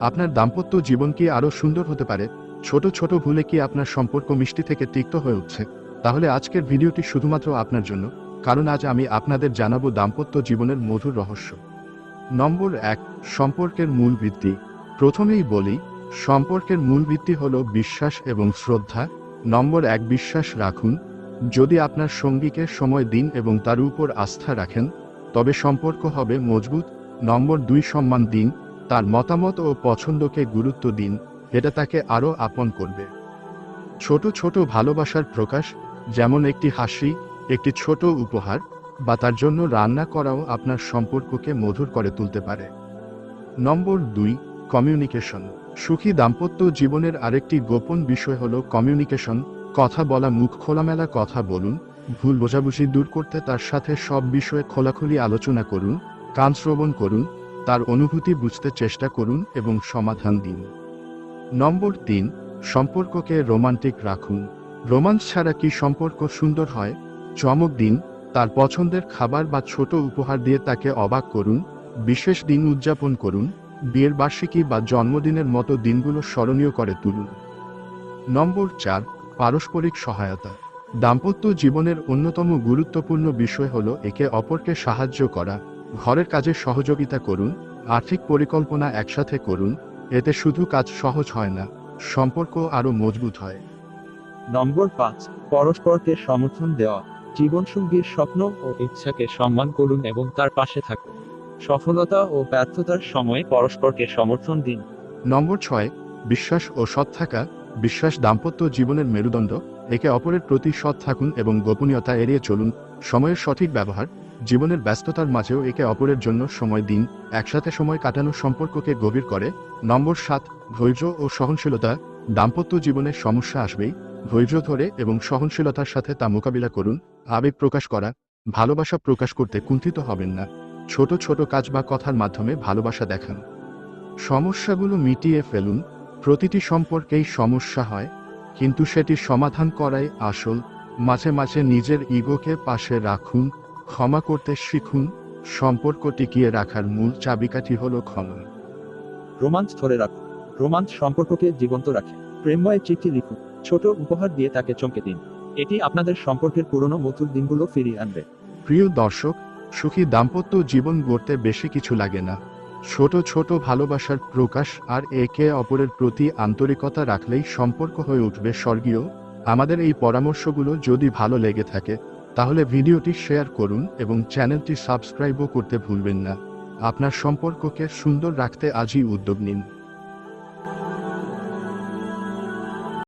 আপনার দাম্পত্য জীবন কি আরও সুন্দর হতে পারে? ছোট ছোট ভুলে কি আপনার সম্পর্ক মিষ্টি থেকে তিক্ত হয়ে উঠছে? তাহলে আজকের ভিডিওটি শুধুমাত্র আপনার জন্য, কারণ আজ আমি আপনাদের জানাব দাম্পত্য জীবনের মধুর রহস্য। নম্বর এক, সম্পর্কের মূল ভিত্তি। প্রথমেই বলি, সম্পর্কের মূল ভিত্তি হল বিশ্বাস এবং শ্রদ্ধা। নম্বর এক, বিশ্বাস রাখুন। যদি আপনার সঙ্গীকে সময় দিন এবং তার উপর আস্থা রাখেন, তবে সম্পর্ক হবে মজবুত। নম্বর দুই, সম্মান দিন। তার মতামত ও পছন্দকে গুরুত্ব দিন, এটা তাকে আরও আপন করবে। ছোট ছোট ভালোবাসার প্রকাশ, যেমন একটি হাসি, একটি ছোট উপহার, বা তার জন্য রান্না করাও আপনার সম্পর্ককে মধুর করে তুলতে পারে। নম্বর দুই, কমিউনিকেশন। সুখী দাম্পত্য জীবনের আরেকটি গোপন বিষয় হল কমিউনিকেশন। কথা বলা, মুখ খোলামেলা কথা বলুন, ভুল বোঝাবুঝি দূর করতে তার সাথে সব বিষয়ে খোলাখুলি আলোচনা করুন, কান শ্রবণ করুন তার অনুভূতি বুঝতে চেষ্টা করুন এবং সমাধান দিন। নম্বর তিন, সম্পর্ককে রোমান্টিক রাখুন। রোমান্স ছাড়া কি সম্পর্ক সুন্দর হয়? চমক দিন, তার পছন্দের খাবার বা ছোট উপহার দিয়ে তাকে অবাক করুন, বিশেষ দিন উদযাপন করুন, বিয়ের বার্ষিকী বা জন্মদিনের মতো দিনগুলো স্মরণীয় করে তুলুন। নম্বর চার, পারস্পরিক সহায়তা। দাম্পত্য জীবনের অন্যতম গুরুত্বপূর্ণ বিষয় হল একে অপরকে সাহায্য করা। ঘরের কাজে সহযোগিতা করুন আর্থিক পরিকল্পনা একসাথে করুন এতে শুধু কাজ সহজ হয় না সম্পর্ক আরও মজবুত হয়। নম্বর পাঁচ পরস্পরকে সমর্থন দেওয়া জীবনসঙ্গীর স্বপ্ন ও ইচ্ছাকে সম্মান করুন এবং তার পাশে থাকুন। সফলতা ও ব্যর্থতার সময় পরস্পরকে সমর্থন দিন। নম্বর ছয় বিশ্বাস ও সৎ থাকা বিশ্বাস দাম্পত্য জীবনের মেরুদণ্ড একে অপরের প্রতি সৎ থাকুন এবং গোপনীয়তা এড়িয়ে চলুন সময়ের সঠিক ব্যবহার জীবনের ব্যস্ততার মাঝেও একে অপরের জন্য সময় দিন, একসাথে সময় কাটানো সম্পর্ককে গভীর করে। নম্বর সাত, ধৈর্য ও সহনশীলতা। দাম্পত্য জীবনে সমস্যা আসবেই। ধৈর্য ধরে এবং সহনশীলতার সাথে তা মোকাবিলা করুন, আবেগ প্রকাশ করা। ভালোবাসা প্রকাশ করতে কুণ্ঠিত হবেন না। ছোট ছোট কাজ বা কথার মাধ্যমে ভালোবাসা দেখান। সমস্যাগুলো মিটিয়ে ফেলুন। প্রতিটি সম্পর্কেই সমস্যা হয়, কিন্তু সেটি সমাধান করাই আসল। মাঝে মাঝে নিজের ইগোকে পাশে রাখুন। ক্ষমা করতে শিখুন সম্পর্ক টিকিয়ে রাখার মূল চাবিকাঠি হল ক্ষমা। রোমাঞ্চ ধরে রাখুন রোমাঞ্চ সম্পর্ককে জীবন্ত রাখে। প্রেমময় চিঠি লিখুন ছোট উপহার দিয়ে তাকে চমকে দিন। এটি আপনাদের সম্পর্কের পুরনো মধুর দিনগুলো ফিরিয়ে আনবে। প্রিয় দর্শক সুখী দাম্পত্য জীবন গড়তে বেশি কিছু লাগে না। ছোট ছোট ভালোবাসার প্রকাশ আর একে অপরের প্রতি আন্তরিকতা রাখলেই সম্পর্ক হয়ে উঠবে স্বর্গীয়। আমাদের এই পরামর্শগুলো যদি ভালো লেগে থাকে তাহলে ভিডিওটি শেয়ার করুন এবং চ্যানেলটি সাবস্ক্রাইবও করতে ভুলবেন না। আপনার সম্পর্ককে সুন্দর রাখতে আজই উদ্যোগ নিন।